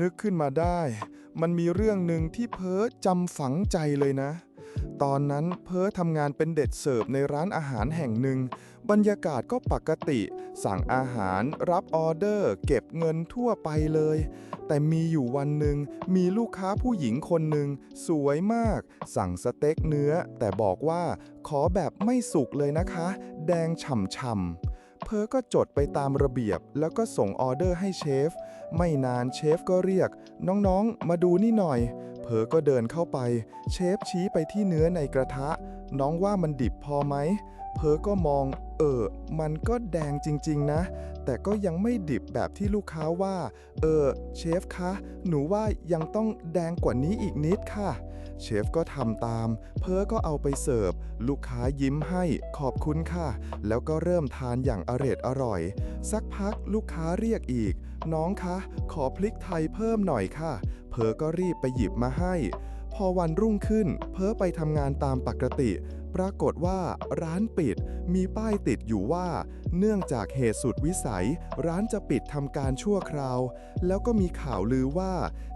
นึกขึ้นมาได้ มันมีเรื่องหนึ่งที่เพ้อจำฝังใจเลยนะ ตอนนั้นเพ้อทำงานเป็นเด็กเสิร์ฟในร้านอาหารแห่งหนึ่ง บรรยากาศก็ปกติ สั่งอาหาร รับออเดอร์ เก็บเงินทั่วไปเลย แต่มีอยู่วันหนึ่งมีลูกค้าผู้หญิงคนหนึ่งสวยมาก สั่งสเต็กเนื้อ แต่บอกว่าขอแบบไม่สุกเลยนะคะ แดงฉ่ำๆ เพอก็จดไปตามระเบียบ แล้วก็ส่งออเดอร์ให้เชฟ ไม่นานเชฟก็เรียก น้องๆ มาดูนี่หน่อย เพอก็เดินเข้าไป เชฟชี้ไปที่เนื้อในกระทะ น้องว่ามันดิบพอไหม เพอก็มอง เออ มันก็แดงจริงๆนะ แต่ก็ยังไม่ดิบแบบที่ลูกค้าว่า เออ เชฟคะ หนูว่ายังต้องแดงกว่านี้อีกนิดค่ะ เชฟก็ทำตาม เพอก็เอาไปเสิร์ฟ ลูกค้ายิ้มให้ขอบคุณค่ะ แล้วก็เริ่มทานอย่างอร็ดอร่อย สักพักลูกค้าเรียกอีก น้องคะ ขอพริกไทยเพิ่มหน่อยค่ะ เพอก็รีบไปหยิบมาให้ พอวันรุ่งขึ้น เพอไปทำงานตามปกติ ปรากฏว่าร้านปิด มีป้ายติดอยู่ว่า เนื่องจากเหตุสุดวิสัย ร้านจะปิดทำการชั่วคราว แล้วก็มีข่าวลือว่า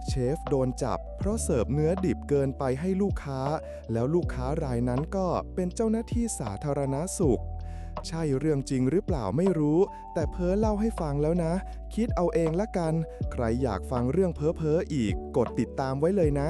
เชฟโดนจับ เพราะเสิร์ฟเนื้อดิบเกินไปให้ลูกค้า แล้วลูกค้ารายนั้นก็เป็นเจ้าหน้าที่สาธารณสุขใช่เรื่องจริงหรือเปล่าไม่รู้ แต่เพ้อเล่าให้ฟังแล้วนะ คิดเอาเองละกัน ใครอยากฟังเรื่องเพ้อเพ้ออีก กดติดตามไว้เลยนะ